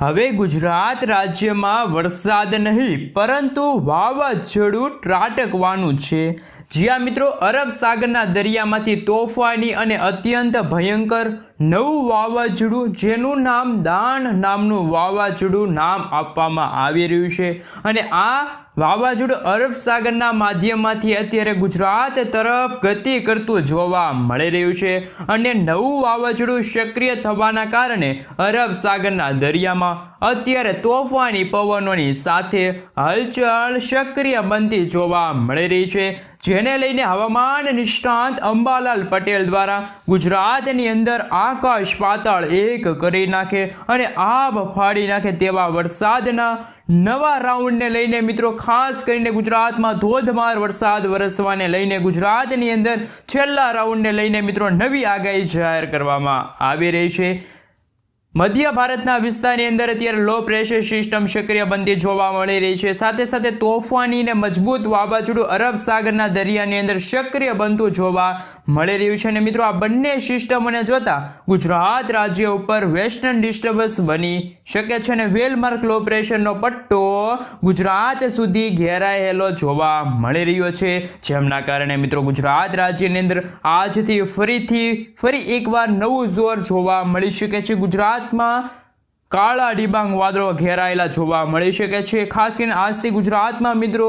હવે ગુજરાત રાજ્યમાં વરસાદ નહીં, પરંતુ વાવાઝોડું ત્રાટકવાનું છે. જ્યાં મિત્રો, અરબ સાગરના દરિયામાંથી તોફાની અને અત્યંત ભયંકર નવું વાવાઝોડું, જેનું નામ દાન નામનું વાવાઝોડું નામ આપવામાં આવી રહ્યું છે. અને આ વાવાઝોડું અરબ સાગરના માધ્યમમાંથી અત્યારે ગુજરાત તરફ ગતિ કરતું જોવા મળી રહ્યું છે. અને નવું વાવાઝોડું સક્રિય થવાના કારણે અરબ સાગરના દરિયામાં અત્યારે તોફાની પવનોની સાથે હલચલ સક્રિય બનતી જોવા મળી રહી છે. જેને લઈને હવામાન નિષ્ણાંત અંબાલાલ પટેલ દ્વારા ગુજરાતની અંદર આકાશ પાતાળ એક કરી નાખે અને આભ ફાડી નાખે તેવા વરસાદના નવા રાઉન્ડને લઈને મિત્રો, ખાસ કરીને ગુજરાતમાં ધોધમાર વરસાદ વરસવાને લઈને ગુજરાતની અંદર છેલ્લા રાઉન્ડને લઈને મિત્રો નવી આગાહી જાહેર કરવામાં આવી રહી છે. મધ્ય ભારતના વિસ્તારની અંદર અત્યારે લો પ્રેશર સિસ્ટમ સક્રિય બનતી જોવા મળી રહી છે. સાથે સાથે તોફાની અને મજબૂત વાવાઝોડું અરબ સાગરના દરિયાની અંદર સક્રિય બનતું જોવા મળી રહ્યું છે. અને મિત્રો, આ બંને સિસ્ટમોને જોતા ગુજરાત રાજ્ય ઉપર વેસ્ટર્ન ડિસ્ટર્બન્સ બની શકે છે અને વેલમાર્ક લો પ્રેશરનો પટ્ટો ગુજરાત સુધી ઘેરાયેલો જોવા મળી રહ્યો છે. જેમના કારણે મિત્રો, ગુજરાત રાજ્યની અંદર આજથી ફરીથી ફરી એકવાર નવું જોર જોવા મળી શકે છે. ગુજરાતમાં કાળા ડિબાંગ વાદળો ઘેરાયેલા જોવા મળી શકે છે. ખાસ કરીને આજથી ગુજરાતમાં મિત્રો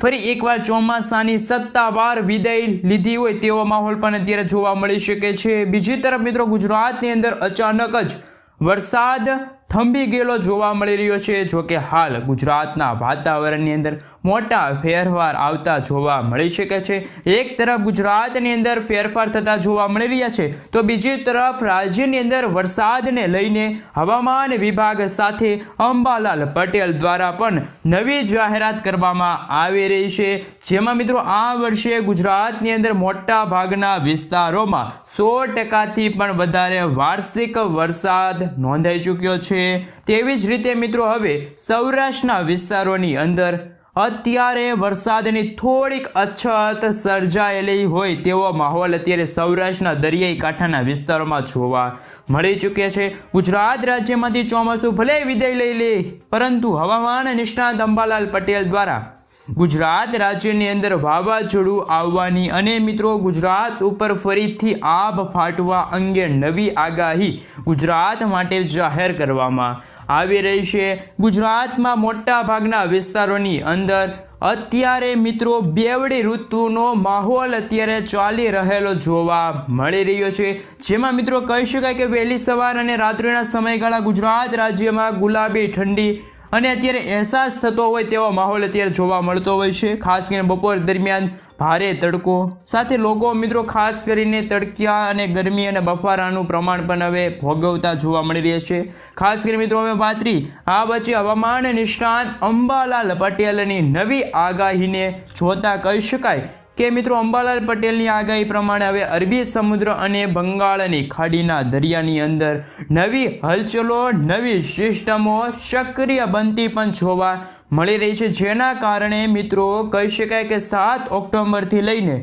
ફરી એકવાર ચોમાસાની સત્તાવાર વિદાય લીધી હોય તેવો માહોલ પણ અત્યારે જોવા મળી શકે છે. બીજી તરફ મિત્રો ગુજરાતની અંદર અચાનક જ વરસાદ થંભી ગયેલો જોવા મળી રહ્યો છે. જોકે હાલ ગુજરાતના વાતાવરણની અંદર મોટા ફેરફાર આવતા જોવા મળી શકે છે. એક તરફ ગુજરાતની અંદર ફેરફાર થતા જોવા મળી રહ્યા છે, તો બીજી તરફ રાજ્યની અંદર વરસાદને લઈને હવામાન વિભાગ સાથે અંબાલાલ પટેલ દ્વારા પણ નવી જાહેરાત કરવામાં આવી રહી છે. જેમાં મિત્રો આ વર્ષે ગુજરાતની અંદર મોટા ભાગના વિસ્તારોમાં સો ટકાથી પણ વધારે વાર્ષિક વરસાદ નોંધાઈ ચૂક્યો છે. તેવી જ રીતે મિત્રો હવે સૌરાષ્ટ્રના વિસ્તારોની અંદર અત્યારે વરસાદની થોડીક અછત સર્જાયેલી હોય તેવો માહોલ અત્યારે સૌરાષ્ટ્રના દરિયાઈ કાંઠાના વિસ્તારોમાં જોવા મળી ચૂક્યા છે. ગુજરાત રાજ્યમાંથી ચોમાસું ભલે વિદાય લઈ લે, પરંતુ હવામાન નિષ્ણાત અંબાલાલ પટેલ દ્વારા ગુજરાત રાજ્યની અંદર વાવાઝોડું આવવાની અને મિત્રો ગુજરાત ઉપર ફરીથી આભ ફાટવા અંગે નવી આગાહી ગુજરાત માટે જાહેર કરવામાં આવી રહી છે. ગુજરાતમાં મોટાભાગના વિસ્તારોની અંદર અત્યારે મિત્રો બેવડી ઋતુનો માહોલ અત્યારે ચાલી રહેલો જોવા મળી રહ્યો છે. જેમાં મિત્રો કહી શકાય કે વહેલી સવાર અને રાત્રિના સમયગાળા ગુજરાત રાજ્યમાં ગુલાબી ઠંડી અને અત્યારે અહેસાસ થતો હોય તેવો માહોલ અત્યારે જોવા મળતો હોય છે. ખાસ કરીને બપોર દરમિયાન ભારે તડકો. સાથે લોકો મિત્રો ખાસ કરીને તડક્યા અને ગરમી અને બફારાનું પ્રમાણ પણ હવે ભોગવતા જોવા મળી રહ્યા છે. ખાસ કરીને મિત્રો અમે વાતરી આ વચ્ચે હવામાન નિષ્ણાંત અંબાલાલ પટેલની નવી આગાહીને જોતા કહી શકાય કે મિત્રો, અંબાલાલ પટેલની આગાહી પ્રમાણે હવે અરબી સમુદ્ર અને બંગાળની ખાડીના દરિયાની અંદર નવી હલચલો, નવી સિસ્ટમો, સક્રિય બનતી પણ જોવા મળી રહી છે. જેના કારણે મિત્રો, કહી શકાય કે સાત ઓક્ટોબરથી લઈને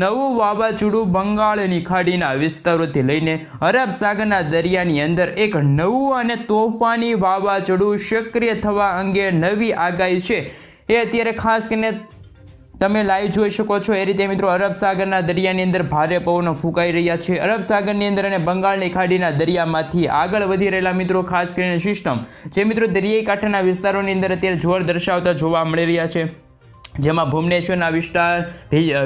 નવું વાવાઝોડું બંગાળની ખાડીના વિસ્તારોથી લઈને અરબ સાગરના દરિયાની અંદર એક નવું અને તોફાની વાવાઝોડું સક્રિય થવા અંગે નવી આગાહી છે. એ અત્યારે ખાસ કરીને તમે લાઈવ જોઈ શકો છો. એ રીતે મિત્રો અરબ સાગરના દરિયાની અંદર ભારે પવનો ફૂંકાઈ રહ્યા છે. અરબ સાગરની અંદર અને બંગાળની ખાડીના દરિયામાંથી આગળ વધી રહેલા મિત્રો, ખાસ કરીને સિસ્ટમ જે મિત્રો દરિયાઈ કાંઠાના વિસ્તારોની અંદર અત્યારે જોર દર્શાવતા જોવા મળી રહ્યા છે. જેમાં ભુવનેશ્વરના વિસ્તાર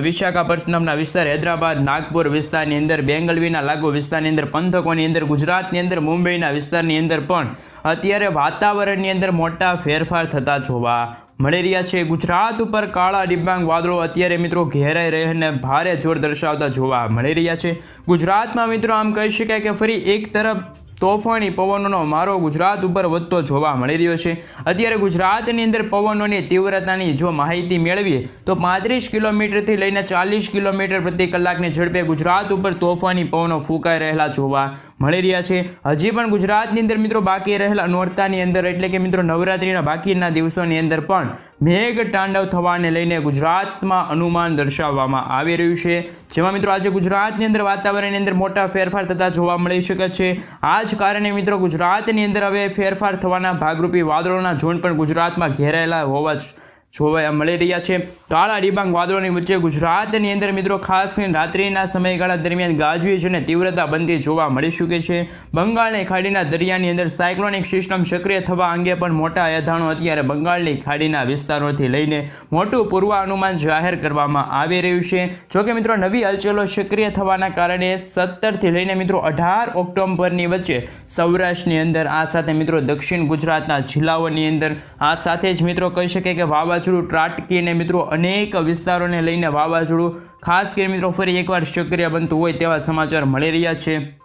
વિશાખાપટ્ટનમના વિસ્તાર, હૈદરાબાદ, નાગપુર વિસ્તારની અંદર, બેંગલવીના લાગુ વિસ્તારની અંદર, પંથકોની અંદર, ગુજરાતની અંદર, મુંબઈના વિસ્તારની અંદર પણ અત્યારે વાતાવરણની અંદર મોટા ફેરફાર થતા જોવા મળી રહ્યા છે. ગુજરાત ઉપર કાળા ડિબાંગ વાદળો અત્યારે મિત્રો ઘેરાઈ રહીને ભારે જોર દર્શાવતા જોવા મળી રહ્યા છે. ગુજરાતમાં મિત્રો આમ કહી શકાય કે ફરી એક તરફ તોફાની પવનોનો મારો ગુજરાત ઉપર વધતો જોવા મળી રહ્યો છે. અત્યારે ગુજરાતની અંદર પવનોની તીવ્રતાની જો માહિતી મેળવીએ, તો પાંત્રીસ કિલોમીટરથી લઈને ચાલીસ કિલોમીટર પ્રતિ કલાકની ઝડપે ગુજરાત ઉપર તોફાની પવનો ફૂંકાઈ રહેલા જોવા મળી રહ્યા છે. હજી પણ ગુજરાતની અંદર મિત્રો બાકી રહેલા નોરતાની અંદર, એટલે કે મિત્રો નવરાત્રિના બાકીના દિવસોની અંદર પણ મેઘ તાંડવ થવાને લઈને ગુજરાતમાં અનુમાન દર્શાવવામાં આવી રહ્યું છે. જેમાં મિત્રો આજે ગુજરાતની અંદર વાતાવરણની અંદર મોટા ફેરફાર થતા જોવા મળી શકે છે. આજ કારણે મિત્રો ગુજરાતની અંદર હવે ફેરફાર થવાના ભાગરૂપી વાદળોના ઝોન પણ ગુજરાતમાં ઘેરાયેલા હોવા જ જોવા મળી રહ્યા છે. કાળા ડિબાંગ વાદળોની વચ્ચે ગુજરાતની અંદર મિત્રો ખાસ કરીને રાત્રિના સમયગાળા દરમિયાન ગાજવીજ અને તીવ્રતા બનતી જોવા મળી શકે છે. બંગાળની ખાડીના દરિયાની અંદર સાયક્લોનિક સિસ્ટમ સક્રિય થવા અંગે પણ મોટા એધાણો અત્યારે બંગાળની ખાડીના વિસ્તારોથી લઈને મોટું પૂર્વાનુમાન જાહેર કરવામાં આવી રહ્યું છે. જોકે મિત્રો નવી હલચલો સક્રિય થવાના કારણે સત્તરથી લઈને મિત્રો અઢાર ઓક્ટોબરની વચ્ચે સૌરાષ્ટ્રની અંદર આ સાથે મિત્રો દક્ષિણ ગુજરાતના જિલ્લાઓની અંદર આ સાથે જ મિત્રો કહી શકે કે વાવાઝોડું ત્રાટકીને મિત્રો અનેક વિસ્તારોને લઈને વાવાઝોડું. ખાસ કરીને મિત્રો ફરી એકવાર સક્રિય બનતું હોય તેવા સમાચાર મળી રહ્યા છે.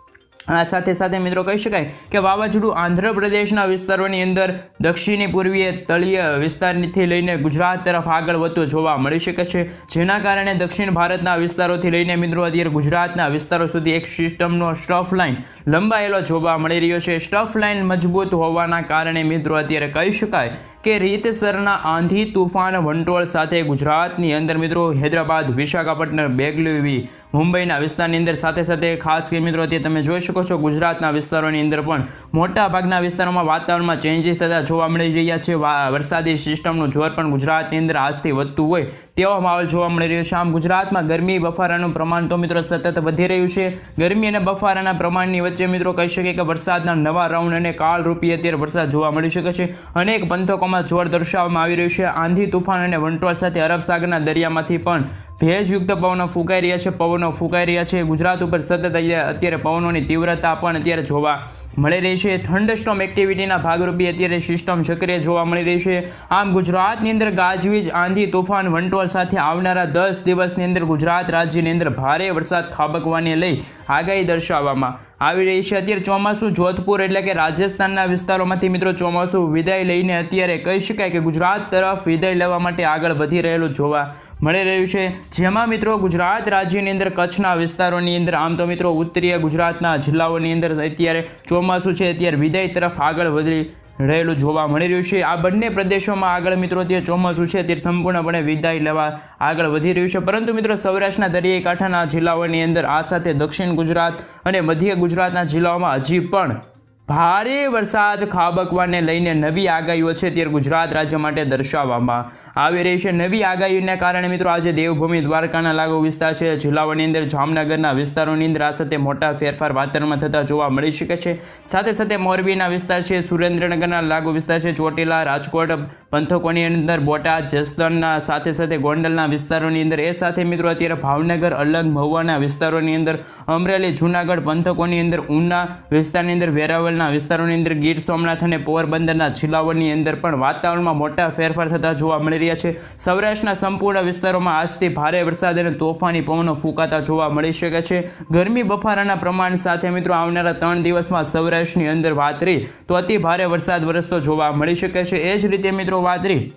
આ સાથે સાથે મિત્રો કહી શકાય કે વાવાઝોડું આંધ્રપ્રદેશના વિસ્તારોની અંદર, દક્ષિણી પૂર્વીય તળીય વિસ્તારથી લઈને ગુજરાત તરફ આગળ વધતું જોવા મળી શકે છે. જેના કારણે દક્ષિણ ભારતના વિસ્તારોથી લઈને મિત્રો અત્યારે ગુજરાતના વિસ્તારો સુધી એક સિસ્ટમનો સ્ટફ લાઇન લંબાયેલો જોવા મળી રહ્યો છે. સ્ટફ લાઇન મજબૂત હોવાના કારણે મિત્રો અત્યારે કહી શકાય કે રીતસરના આંધી, તુફાન, વંટોળ સાથે ગુજરાતની અંદર મિત્રો હૈદરાબાદ, વિશાખાપટ્ટનમ, બેંગલુરુ મુંબઈના વિસ્તારની અંદર સાથે સાથે ખાસ કરી મિત્રો અત્યારે તમે જોઈ શકો છો ગુજરાતના વિસ્તારોની અંદર પણ મોટા ભાગના વિસ્તારોમાં વાતાવરણમાં ચેન્જીસ થતા જોવા મળી રહ્યા છે. વરસાદી સિસ્ટમનું જોર પણ ગુજરાતની અંદર આજથી વધતું હોય તેવો માહોલ જોવા મળી રહ્યો છે. આમ ગુજરાતમાં ગરમી, બફારાનું પ્રમાણ તો મિત્રો સતત વધી રહ્યું છે. ગરમી અને બફારાના પ્રમાણની વચ્ચે મિત્રો કહી શકીએ કે વરસાદના નવા રાઉન્ડ અને કાળરૂપી અત્યારે વરસાદ જોવા મળી શકે છે. અનેક પંથકોમાં જોર દર્શાવવામાં આવી રહ્યું છે. આંધી તુફાન અને વંટોળ સાથે અરબ સાગરના દરિયામાંથી પણ ભેજયુક્ત પવનો ફૂંકાઈ રહ્યા છે, પવનો ફૂંકાઈ રહ્યા છે. ગુજરાત ઉપર સતત અત્યારે પવનોની તીવ્રતા પણ અત્યારે જોવા મળી રહી છે. થંડસ્ટોમ એક્ટિવિટીના ભાગરૂપે અત્યારે સિસ્ટમ સક્રિય જોવા મળી રહી છે. આમ ગુજરાતની અંદર ગાજવીજ, આંધી, તોફાન, વંટોળ સાથે આવનારા દસ દિવસની અંદર ગુજરાત રાજ્યની અંદર ભારે વરસાદ ખાબકવાને લઈ આગાહી દર્શાવવામાં આવી રહી છે. અત્યારે ચોમાસું જોધપુર એટલે કે રાજસ્થાનના વિસ્તારોમાંથી મિત્રો ચોમાસું વિદાય લઈને અત્યારે કહી શકાય કે ગુજરાત તરફ વિદાય લેવા માટે આગળ વધી રહેલું જોવા મળી રહ્યું છે. જેમાં મિત્રો ગુજરાત રાજ્યની અંદર કચ્છના વિસ્તારોની અંદર આમ તો મિત્રો ઉત્તરીય ગુજરાતના જિલ્લાઓની અંદર અત્યારે ચોમાસું છે. અત્યારે વિદાય તરફ આગળ વધી રહેલું જોવા મળી રહ્યું છે. આ બંને પ્રદેશોમાં આગળ મિત્રો તે ચોમાસું છે. તે સંપૂર્ણપણે વિદાય લેવા આગળ વધી રહ્યું છે. પરંતુ મિત્રો સૌરાષ્ટ્રના દરિયાઈ કાંઠાના જિલ્લાઓની અંદર આ સાથે દક્ષિણ ગુજરાત અને મધ્ય ગુજરાતના જિલ્લાઓમાં હજી પણ ભારે વરસાદ ખાબકવાને લઈને નવી આગાહીઓ છે ત્યારે ગુજરાત રાજ્ય માટે દર્શાવવામાં આવી રહી છે. નવી આગાહીઓને કારણે મિત્રો આજે દેવભૂમિ દ્વારકાના લાગુ વિસ્તાર છે. જિલ્લાઓની અંદર જામનગરના વિસ્તારોની અંદર આ સાથે મોટા ફેરફાર વાતાવરણમાં થતા જોવા મળી શકે છે. સાથે સાથે મોરબીના વિસ્તાર છે, સુરેન્દ્રનગરના લાગુ વિસ્તાર છે, ચોટીલા, રાજકોટ પંથકોની અંદર બોટાદ, જસદણના સાથે સાથે ગોંડલના વિસ્તારોની અંદર. એ સાથે મિત્રો અત્યારે ભાવનગર, અલંગ, મહુવાના વિસ્તારોની અંદર, અમરેલી, જૂનાગઢ પંથકોની અંદર, ઉના વિસ્તારની અંદર, વેરાવળના વિસ્તારોની અંદર, ગીર સોમનાથ અને પોરબંદરના જિલ્લાઓની અંદર પણ વાતાવરણમાં મોટા ફેરફાર થતા જોવા મળી રહ્યા છે. સૌરાષ્ટ્રના સંપૂર્ણ વિસ્તારોમાં આજથી ભારે વરસાદ અને તોફાની પવનો ફૂંકાતા જોવા મળી શકે છે. ગરમી બફારાના પ્રમાણ સાથે મિત્રો આવનારા ત્રણ દિવસમાં સૌરાષ્ટ્રની અંદર વાત રહી, તો અતિ ભારે વરસાદ વરસતો જોવા મળી શકે છે. એ જ રીતે મિત્રો વાત રહી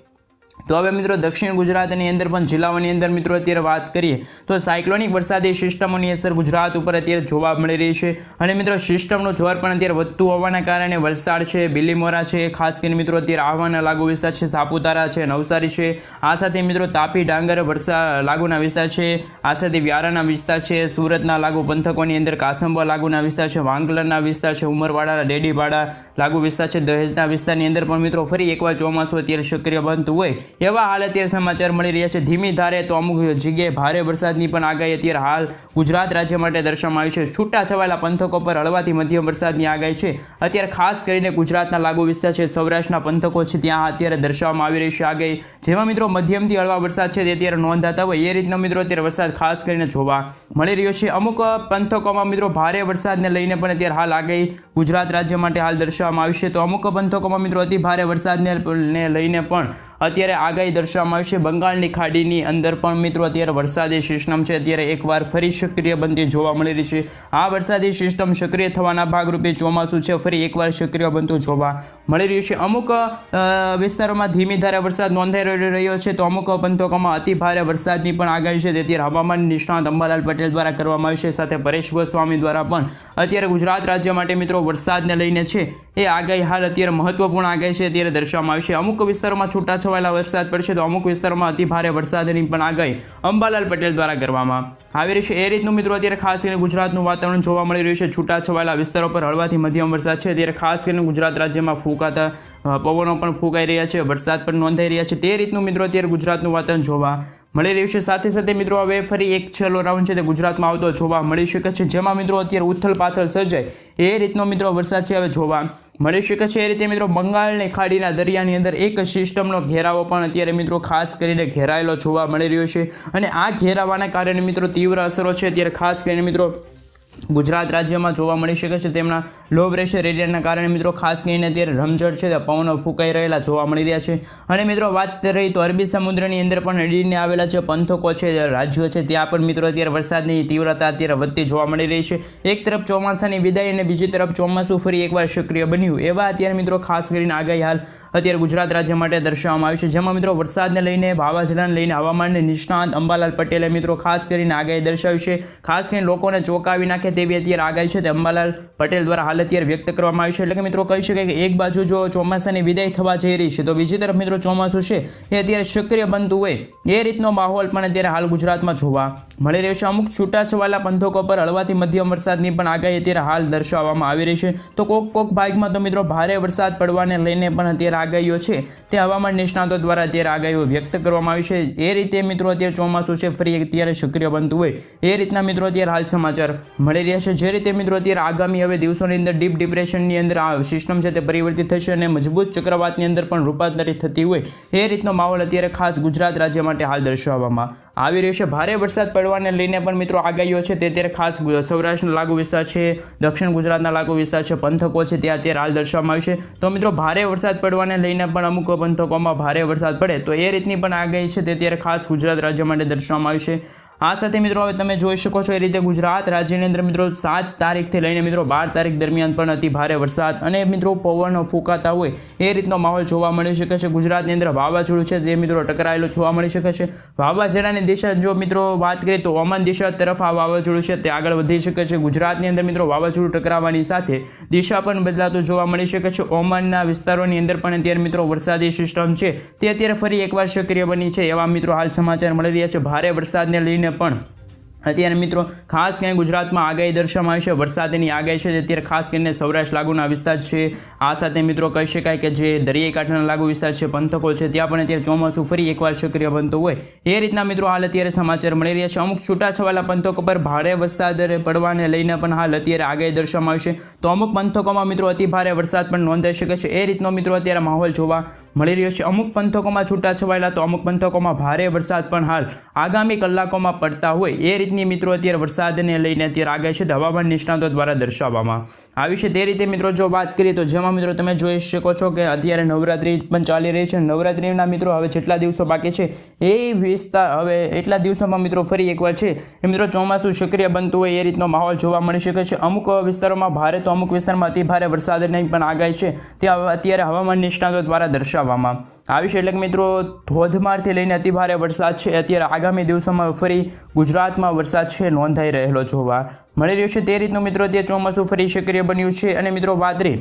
તો હવે મિત્રો દક્ષિણ ગુજરાતની અંદર પણ જિલ્લાઓની અંદર મિત્રો અત્યારે વાત કરીએ તો સાયક્લોનિક વરસાદી સિસ્ટમોની અસર ગુજરાત ઉપર અત્યારે જોવા મળી રહી છે. અને મિત્રો સિસ્ટમનું જોર પણ અત્યારે વધતું હોવાના કારણે વલસાડ છે, બિલીમોરા છે, ખાસ કરીને મિત્રો અત્યારે આહવાના લાગુ વિસ્તાર છે, સાપુતારા છે, નવસારી છે. આ સાથે મિત્રો તાપી, ડાંગર, વરસા લાગુના વિસ્તાર છે. આ સાથે વ્યારાના વિસ્તાર છે, સુરતના લાગુ પંથકોની અંદર કાસંબા લાગુના વિસ્તાર છે વાંકલરના વિસ્તાર છે, ઉમરવાડા ડેડીવાડા લાગુ વિસ્તાર છે, દહેજના વિસ્તારની અંદર પણ મિત્રો ફરી એકવાર ચોમાસું અત્યારે સક્રિય બનતું હોય એવા હાલ અત્યારે સમાચાર મળી રહ્યા છે. ધીમી ધારે તો અમુક જગ્યાએ ભારે વરસાદની પણ આગાહી અત્યારે હાલ ગુજરાત રાજ્ય માટે દર્શાવવામાં આવી છે. છૂટા છવાયેલા પંથકો પર હળવાથી મધ્યમ વરસાદની આગાહી છે. અત્યારે ખાસ કરીને ગુજરાતના લાગુ વિસ્તાર છે. સૌરાષ્ટ્રના પંથકો છે, ત્યાં અત્યારે દર્શાવવામાં આવી રહી છે આગાહી. જેમાં મિત્રો મધ્યમથી હળવા વરસાદ છે તે અત્યારે નોંધાતા હોય. એ રીતનો મિત્રો અત્યારે વરસાદ ખાસ કરીને જોવા મળી રહ્યો છે. અમુક પંથકોમાં મિત્રો ભારે વરસાદને લઈને પણ અત્યારે હાલ આગાહી ગુજરાત રાજ્ય માટે હાલ દર્શાવવામાં આવી છે. તો અમુક પંથકોમાં મિત્રો અતિ ભારે વરસાદને લઈને પણ અત્યારે આગાહી દર્શાવવામાં આવી છે. બંગાળની ખાડીની અંદર પણ મિત્રો અત્યારે વરસાદી સિસ્ટમ છે. અત્યારે એકવાર ફરી સક્રિય બનતી જોવા મળી રહી છે. આ વરસાદી સિસ્ટમ સક્રિય થવાના ભાગરૂપે ચોમાસું છે. ફરી એકવાર સક્રિય બનતું જોવા મળી રહ્યું છે. અમુક વિસ્તારોમાં ધીમી ધારે વરસાદ નોંધાઈ રહ્યો છે. તો અમુક પંથકોમાં અતિ ભારે વરસાદની પણ આગાહી છે. તેથી હવામાન નિષ્ણાત અંબાલાલ પટેલ દ્વારા કરવામાં આવી છે. સાથે પરેશ ગોસ્વામી દ્વારા પણ અત્યારે ગુજરાત રાજ્ય માટે મિત્રો વરસાદને લઈને છે. એ આગાહી હાલ અત્યારે મહત્વપૂર્ણ આગાહી છે. અત્યારે દર્શાવવામાં આવી છે. અમુક વિસ્તારોમાં છૂટાછવાયા છવાયેલા વરસાદ પડશે તો અમુક વિસ્તારોમાં અતિભારે વરસાદની પણ આગાહી અંબાલાલ પટેલ દ્વારા કરવામાં આવી રહી છે. એ રીતનું મિત્રો અત્યારે ખાસ કરીને ગુજરાતનું વાતાવરણ જોવા મળી રહ્યું છે. છૂટા છવાયેલા વિસ્તારો પર હળવાથી મધ્યમ વરસાદ છે. ત્યારે ખાસ કરીને ગુજરાત રાજ્યમાં ફૂંકાતા પવનો પણ ફૂંકાઈ રહ્યા છે. વરસાદ પણ નોંધાઈ રહ્યા છે. તે રીતનું મિત્રો અત્યારે ગુજરાતનું વાતાવરણ જોવા મળી રહ્યું છે. સાથે સાથે મિત્રો હવે ફરી એક છેલ્લો રાઉન્ડ છે. તે ગુજરાતમાં આવતો જોવા મળી શકે છે. જેમાં મિત્રો અત્યારે ઉથલ પાથલ સર્જાય. એ રીતનો મિત્રો વરસાદ છે. હવે જોવા મળી શકે છે એ રીતે મિત્રો બંગાળની ખાડીના દરિયાની અંદર એક સિસ્ટમનો ઘેરાવો પણ અત્યારે મિત્રો ખાસ કરીને ઘેરાયેલો જોવા મળી રહ્યો છે. અને આ ઘેરાવાના કારણે મિત્રો તીવ્ર અસરો છે. અત્યારે ખાસ કરીને મિત્રો ગુજરાત રાજ્યમાં જોવા મળી શકે છે તેમના લો પ્રેશર એરિયાના કારણે મિત્રો ખાસ કરીને અત્યારે રમઝટ છે તે પવનો ફૂંકાઈ રહેલા જોવા મળી રહ્યા છે. અને મિત્રો વાત રહી તો અરબી સમુદ્રની અંદર પણ અડીને આવેલા જે પંથકો છે રાજ્યો છે, ત્યાં પણ મિત્રો અત્યારે વરસાદની તીવ્રતા અત્યારે વધતી જોવા મળી રહી છે. એક તરફ ચોમાસાની વિદાય અને બીજી તરફ ચોમાસું ફરી એકવાર સક્રિય બન્યું. એવા અત્યારે મિત્રો ખાસ કરીને આગાહી હાલ અત્યારે ગુજરાત રાજ્ય માટે દર્શાવવામાં આવી છે, જેમાં મિત્રો વરસાદને લઈને, વાવાઝોડાને લઈને, હવામાનને નિષ્ણાંત અંબાલાલ પટેલે મિત્રો ખાસ કરીને આગાહી દર્શાવી છે. ખાસ કરીને લોકોને ચોંકાવી નાખે તેવી અત્યારે આગાહી છે તે અંબાલાલ પટેલ દ્વારા હાલ અત્યારે વ્યક્ત કરવામાં આવી છે. એટલે કે મિત્રો કહી શકાય કે એક બાજુ જો ચોમાસાની વિદાય થવા જઈ રહી છે, તો બીજી તરફ મિત્રો ચોમાસું છે એ અત્યારે સક્રિય બનતું હોય એ રીતનો માહોલ પણ અત્યારે હાલ ગુજરાતમાં જોવા મળી રહ્યો છે. અમુક છૂટાછવાયા પંથકો પર હળવાથી મધ્યમ વરસાદની પણ આગાહી અત્યારે હાલ દર્શાવવામાં આવી રહી છે. તો કોક કોક ભાગમાં તો મિત્રો ભારે વરસાદ પડવાને લઈને પણ અત્યારે આગાહીઓ છે. તે હવામાન નિષ્ણાતો દ્વારા અત્યારે આગાહીઓ વ્યક્ત કરવામાં આવી છે. એ રીતે મિત્રો અત્યારે ચોમાસું છે. ફરી અત્યારે સક્રિય બનતું હોય એ રીતના મિત્રો અત્યારે હાલ સમાચાર મળી રહ્યા છે. જે રીતે મિત્રો અત્યારે આગામી હવે દિવસોની અંદર ડીપ ડિપ્રેશનની અંદર આ સિસ્ટમ છે તે પરિવર્તિત થશે અને મજબૂત ચક્રવાતની અંદર પણ રૂપાંતરિત થતી હોય એ રીતનો માહોલ અત્યારે ખાસ ગુજરાત રાજ્ય માટે હાલ દર્શાવવામાં આવી રહ્યો છે. ભારે વરસાદ પડવાને લઈને પણ મિત્રો આગાહીઓ છે તે અત્યારે ખાસ સૌરાષ્ટ્રના લાગુ વિસ્તાર છે, દક્ષિણ ગુજરાતના લાગુ વિસ્તાર છે, પંથકો છે, ત્યાં અત્યારે હાલ દર્શાવવામાં આવ્યું છે. તો મિત્રો ભારે વરસાદ પડવાને લઈને પણ અમુક પંથકોમાં ભારે વરસાદ પડે. તો એ રીતની પણ આગાહી છે તે અત્યારે ખાસ ગુજરાત રાજ્ય માટે દર્શાવવામાં આવી છે. આ સાથે મિત્રો, હવે તમે જોઈ શકો છો એ રીતે ગુજરાત રાજ્યની અંદર મિત્રો સાત તારીખથી લઈને મિત્રો બાર તારીખ દરમિયાન પણ અતિ ભારે વરસાદ અને મિત્રો પવનો ફૂંકાતા હોય એ રીતનો માહોલ જોવા મળી શકે છે. ગુજરાતની અંદર વાવાઝોડું છે જે મિત્રો ટકરાયેલું જોવા મળી શકે છે. વાવાઝોડાની દિશા જો મિત્રો વાત કરીએ તો ઓમાન દિશા તરફ આ વાવાઝોડું છે તે આગળ વધી શકે છે. ગુજરાતની અંદર મિત્રો વાવાઝોડું ટકરાવવાની સાથે દિશા પણ બદલાતું જોવા મળી શકે છે. ઓમાનના વિસ્તારોની અંદર પણ અત્યારે મિત્રો વરસાદી સિસ્ટમ છે. તે અત્યારે ફરી એકવાર સક્રિય બની છે એવા મિત્રો હાલ સમાચાર મળી રહ્યા છે. ભારે વરસાદને લઈને પણ અત્યારે મિત્રો, ખાસ કરીને ગુજરાતમાં આગાહી દર્શાવવામાં આવી છે. વરસાદની આગાહી છે, અત્યારે ખાસ કરીને સૌરાષ્ટ્ર લાગુના વિસ્તાર છે. આ સાથે મિત્રો કહી શકાય કે જે દરિયાઈ કાંઠાના લાગુ વિસ્તાર છે, પંથકો છે, ત્યાં પણ અત્યારે ચોમાસું ફરી એકવાર સક્રિય બનતું હોય. એ રીતના મિત્રો હાલ અત્યારે સમાચાર મળી રહ્યા છે. અમુક છૂટાછવાયેલા પંથકો પર ભારે વરસાદ પડવાને લઈને પણ હાલ અત્યારે આગાહી દર્શાવવામાં આવી છે. તો અમુક પંથકોમાં મિત્રો અતિ ભારે વરસાદ પણ નોંધાઈ શકે છે. એ રીતનો મિત્રો અત્યારે માહોલ જોવા મળી રહ્યો છે. અમુક પંથકોમાં છૂટાછવાયેલા તો અમુક પંથકોમાં ભારે વરસાદ પણ હાલ આગામી કલાકોમાં પડતા હોય. એ રીતની મિત્રો અત્યારે વરસાદને લઈને અત્યારે આગળ છે. હવામાન નિષ્ણાતો દ્વારા દર્શાવવામાં આવી છે. તે રીતે મિત્રો જો વાત કરીએ તો જેમાં મિત્રો તમે જોઈ શકો છો કે અત્યારે નવરાત્રિ પણ ચાલી રહી છે. નવરાત્રિના મિત્રો હવે જેટલા દિવસો બાકી છે એ વિસ્તાર હવે એટલા દિવસોમાં મિત્રો ફરી એકવાર છે. એ મિત્રો ચોમાસું સક્રિય બનતું હોય એ રીતનો માહોલ જોવા મળી શકે છે. અમુક વિસ્તારોમાં ભારે તો અમુક વિસ્તારમાં અતિ ભારે વરસાદની પણ આગાહી છે. તે અત્યારે હવામાન નિષ્ણાતો દ્વારા દર્શાવવામાં આવી છે. એટલે મિત્રો ધોધમારથી લઈને અતિ ભારે વરસાદ છે. અત્યારે આગામી દિવસોમાં ફરી ગુજરાતમાં વરસાદ છે, નોંધાઈ રહેલો જોવા મળી રહ્યો છે. તે રીતનું મિત્રો તે ચોમાસું ફરી સક્રિય બન્યું છે. અને મિત્રો વાદળી,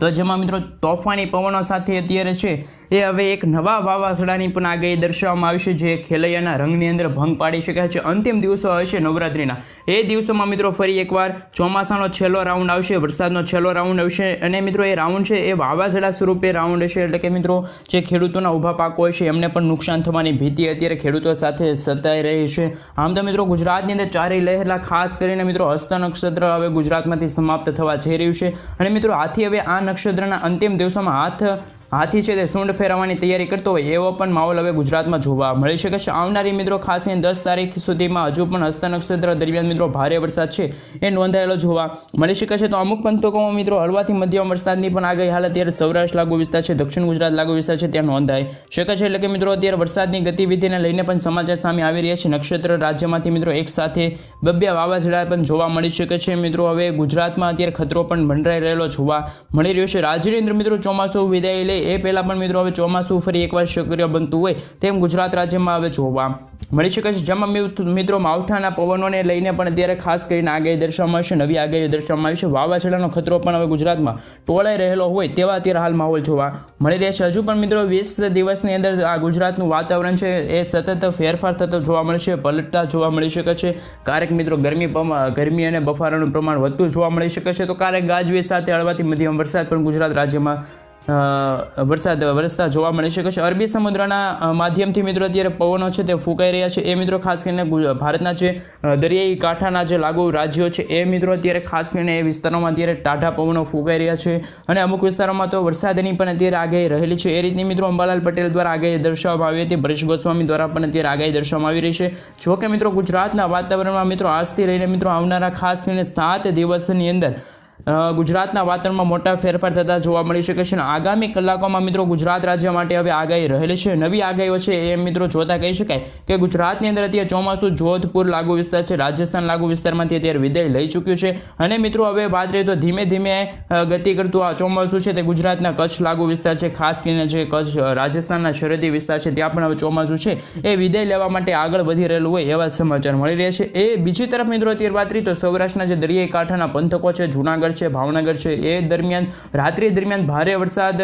તો જેમાં મિત્રો તોફાની પવનો સાથે અત્યારે છે એ હવે એક નવા વાવાઝોડાની પણ આગાહી દર્શાવવામાં આવી છે, જે ખેલૈયાના રંગની અંદર ભંગ પાડી શકાય છે. અંતિમ દિવસો હશે નવરાત્રિના. એ દિવસોમાં મિત્રો ફરી એકવાર ચોમાસાનો છેલ્લો રાઉન્ડ આવશે, વરસાદનો છેલ્લો રાઉન્ડ આવશે અને મિત્રો એ રાઉન્ડ છે એ વાવાઝોડા સ્વરૂપે રાઉન્ડ હશે. એટલે કે મિત્રો, જે ખેડૂતોના ઊભા પાકો હશે એમને પણ નુકસાન થવાની ભીતિ અત્યારે ખેડૂતો સાથે સતાઈ રહી છે. આમ તો મિત્રો, ગુજરાતની અંદર ચારેય લહેલા ખાસ કરીને મિત્રો, હસ્ત નક્ષત્ર હવે ગુજરાતમાંથી સમાપ્ત થવા જઈ રહ્યું છે. અને મિત્રો, આથી હવે આ નક્ષત્રના અંતિમ દિવસોમાં હાથ હાથી છે તે સૂંઢ ફેરવવાની તૈયારી કરતો હોય એવો પણ માહોલ હવે ગુજરાતમાં જોવા મળી શકે છે. આવનારી મિત્રો, ખાસ કરીને દસ તારીખ સુધીમાં હજુ પણ હસ્ત નક્ષત્ર દરમિયાન મિત્રો ભારે વરસાદ છે એ નોંધાયેલો જોવા મળી શકે છે. તો અમુક પંથકોમાં મિત્રો હળવાથી મધ્યમ વરસાદની પણ આગાહી. હાલ અત્યારે સૌરાષ્ટ્ર લાગુ વિસ્તાર છે, દક્ષિણ ગુજરાત લાગુ વિસ્તાર છે, ત્યાં નોંધાઈ શકે છે. એટલે કે મિત્રો, અત્યારે વરસાદની ગતિવિધિને લઈને પણ સમાચાર સામે આવી રહ્યા છે. નક્ષત્ર રાજ્યમાંથી મિત્રો એક સાથે બબ્બે વાવાઝોડા પણ જોવા મળી શકે છે. મિત્રો, હવે ગુજરાતમાં અત્યારે ખતરો પણ મંડરાઈ રહેલો જોવા મળી રહ્યો છે. રાજ્યની અંદર મિત્રો ચોમાસું વિદાય લે એ પહેલાં પણ મિત્રો હવે ચોમાસું ફરી એકવાર સક્રિય બનતું હોય તેમ ગુજરાત રાજ્યમાં હવે જોવા મળી શકે છે. જેમાં મિત્રો માવઠાના પવનોને લઈને પણ અત્યારે ખાસ કરીને આગાહી દર્શાવવામાં આવશે, નવી આગાહી દર્શાવવામાં આવી છે વાવાઝોડાનો ખતરો પણ હવે ગુજરાતમાં ટોળાઈ રહેલો હોય તેવા અત્યારે હાલ માહોલ જોવા મળી રહ્યા છે. હજુ પણ મિત્રો વીસ દિવસની અંદર આ ગુજરાતનું વાતાવરણ છે એ સતત ફેરફાર થતો જોવા મળશે, પલટતા જોવા મળી શકે છે. ક્યારેક મિત્રો ગરમી ગરમી અને બફારાનું પ્રમાણ વધતું જોવા મળી શકે છે. તો ક્યારેક ગાજવીજ સાથે હળવાથી મધ્યમ વરસાદ પણ ગુજરાત રાજ્યમાં વરસાદ, વરસતા જોવા મળી શકે છે અરબી સમુદ્રના માધ્યમથી મિત્રો અત્યારે પવનો છે તે ફૂંકાઈ રહ્યા છે. એ મિત્રો ખાસ કરીને ભારતના જે દરિયાઈ કાંઠાના જે લાગુ રાજ્યો છે, એ મિત્રો અત્યારે ખાસ કરીને એ વિસ્તારોમાં અત્યારે ટાઢા પવનો ફૂંકાઈ રહ્યા છે. અને અમુક વિસ્તારોમાં તો વરસાદની પણ અત્યારે આગાહી રહેલી છે. એ રીતની મિત્રો અંબાલાલ પટેલ દ્વારા આગાહી દર્શાવવામાં આવી હતી. ભરેશ ગોસ્વામી દ્વારા પણ અત્યારે આગાહી દર્શાવવામાં આવી રહી છે. જો કે મિત્રો ગુજરાતના વાતાવરણમાં મિત્રો આજથી લઈને મિત્રો આવનારા ખાસ કરીને સાત દિવસની અંદર ગુજરાતના વાતાવરણમાં મોટા ફેરફાર થતા જોવા મળી શકે છે અને આગામી કલાકોમાં મિત્રો ગુજરાત રાજ્ય માટે હવે આગાહી રહેલી છે. નવી આગાહીઓ છે એ મિત્રો જોતા કહી શકાય કે ગુજરાતની અંદર અત્યારે ચોમાસું જોધપુર લાગુ વિસ્તાર છે. રાજસ્થાન લાગુ વિસ્તારમાંથી અત્યારે વિદાય લઈ ચૂક્યું છે અને મિત્રો હવે વાત કરીએ તો ધીમે ધીમે ગતિ કરતું આ ચોમાસું છે તે ગુજરાતના કચ્છ લાગુ વિસ્તાર છે. ખાસ કરીને જે કચ્છ રાજસ્થાનના સરહદી વિસ્તાર છે ત્યાં પણ હવે ચોમાસું છે. એ વિદાય લેવા માટે આગળ વધી રહેલું હોય એવા સમાચાર મળી રહ્યા છે. એ બીજી તરફ મિત્રો અત્યારે વાત કરીએ તો સૌરાષ્ટ્રના જે દરિયાઈ કાંઠાના પંથકો છે, જૂનાગઢ છે, ભાવનગર છે, એ દરમિયાન, રાત્રિ દરમિયાન ભારે વરસાદ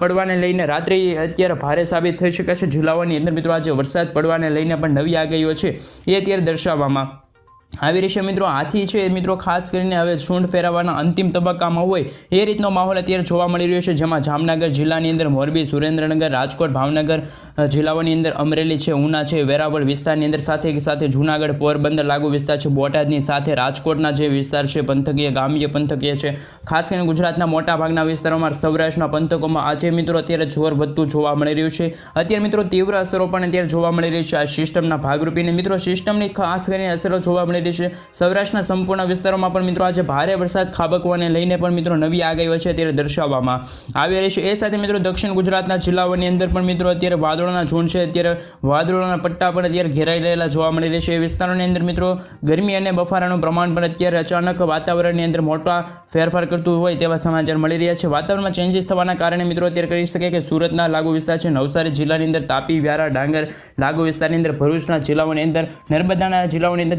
પડવાને લઈને રાત્રિ અત્યારે ભારે સાબિત થઈ શકે છે. જિલ્લાઓની અંદર મિત્રો આજે વરસાદ પડવાને લઈને પણ નવી આગાહીઓ છે, એ અત્યારે દર્શાવવામાં આવી રહી છે મિત્રો. હાથી છે મિત્રો, ખાસ કરીને હવે સૂંઢ ફેરવવાના અંતિમ તબક્કામાં હોય એ રીતનો માહોલ અત્યારે જોવા મળી રહ્યો છે, જેમાં જામનગર જિલ્લાની અંદર મોરબી, સુરેન્દ્રનગર, રાજકોટ, ભાવનગર જિલ્લાઓની અંદર અમરેલી છે, ઉના છે, વેરાવળ વિસ્તારની અંદર સાથે સાથે જૂનાગઢ, પોરબંદર લાગુ વિસ્તાર છે, બોટાદની સાથે રાજકોટના જે વિસ્તાર છે, પંથકીય, ગામીય પંથકીય છે. ખાસ કરીને ગુજરાતના મોટા ભાગના વિસ્તારોમાં સૌરાષ્ટ્રના પંથકોમાં આજે મિત્રો અત્યારે જોર વધતું જોવા મળી રહ્યું છે. અત્યારે મિત્રો તીવ્ર અસરો પણ અત્યારે જોવા મળી રહી છે આ સિસ્ટમના ભાગરૂપીને. મિત્રો, સિસ્ટમની ખાસ કરીને અસરો જોવા મળી રહી છે. સૌરાષ્ટ્રના સંપૂર્ણ વિસ્તારોમાં પણ મિત્રો આજે ભારે વરસાદ, ખાબકવાને લઈને પણ મિત્રો નવી આગાહીઓ છે અત્યારે દર્શાવવામાં આવી રહી છે. એ સાથે મિત્રો દક્ષિણ ગુજરાતના જિલ્લાઓની અંદર પણ મિત્રો અત્યારે વાદળોના ઝોન છે. અત્યારે વાદળોના પટ્ટા પણ અત્યારે ઘેરાઈ રહેલા જોવા મળી રહ્યા છે. એ વિસ્તારોની અંદર મિત્રો ગરમી અને બફારાનું પ્રમાણ પણ અત્યારે અચાનક વાતાવરણની અંદર મોટા ફેરફાર કરતું હોય તેવા સમાચાર મળી રહ્યા છે. વાતાવરણમાં ચેન્જીસ થવાના કારણે મિત્રો અત્યારે કહી શકાય કે સુરતના લાગુ વિસ્તાર છે. નવસારી જિલ્લાની અંદર તાપી, વ્યારા, ડાંગર લાગુ વિસ્તારની અંદર ભરૂચના જિલ્લાઓની અંદર, નર્મદાના જિલ્લાઓની અંદર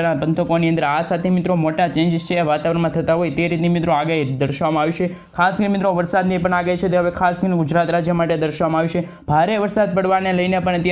દેડીપાડાના પંથકોની અંદર આ સાથે મિત્રો મોટા ચેન્જીસ છે વાતાવરણમાં થતા હોય તે રીતની મિત્રો આગાહી દર્શાવવામાં આવી છે. ખાસ કરીને મિત્રો વરસાદની પણ આગાહી છે. તે હવે ખાસ કરીને ગુજરાત રાજ્ય માટે દર્શાવવામાં આવી છે. ભારે વરસાદ પડવાને લઈને પણ